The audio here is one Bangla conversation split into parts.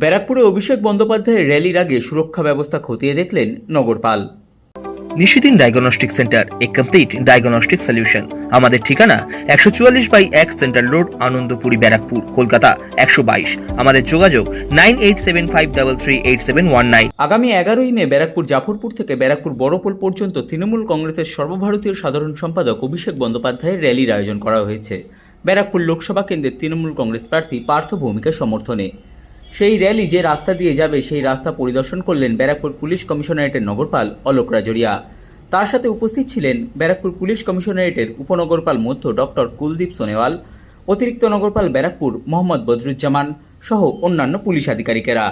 ব্যারাকপুরে অভিষেক বন্দ্যোপাধ্যায়ের র্যালির আগে সুরক্ষা ব্যবস্থা খতিয়ে দেখলেন নগরপাল। নিশিদিন ডায়াগনস্টিক সেন্টার এ কমপ্লিট ডায়াগনস্টিক সলিউশন আমাদের ঠিকানা একশো চুয়াল্লিশ বাই এক সেন্ট্রাল রোড আনন্দপুরি ব্যারাকপুর কলকাতা একশো বাইশ। আমাদের যোগাযোগ nine eight seven five double three eight seven one nine. আগামী এগারোই মে ব্যারাকপুর জাফরপুর থেকে ব্যারাকপুর বড়পোল পর্যন্ত তৃণমূল কংগ্রেসের সর্বভারতীয় সাধারণ সম্পাদক অভিষেক বন্দ্যোপাধ্যায়ের র্যালির আয়োজন করা হয়েছে। ব্যারাকপুর লোকসভা কেন্দ্রের তৃণমূল কংগ্রেস প্রার্থী পার্থ ভৌমিকের সমর্থনে। সেই র্যালি যে রাস্তা দিয়ে যাবে, সেই রাস্তা পরিদর্শন করলেন ব্যারাকপুর পুলিশ কমিশনারেটের নগরপাল অলোক রাজরিয়া। তার সাথে উপস্থিত ছিলেন ব্যারাকপুর পুলিশ কমিশনারেটের উপনগরপাল মধ্য ডক্টর কুলদীপ সোনেওয়াল অতিরিক্ত নগরপাল ব্যারাকপুর মোহাম্মদ বদরুজ্জামান সহ অন্যান্য পুলিশ আধিকারিকেরা।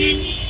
Thank you.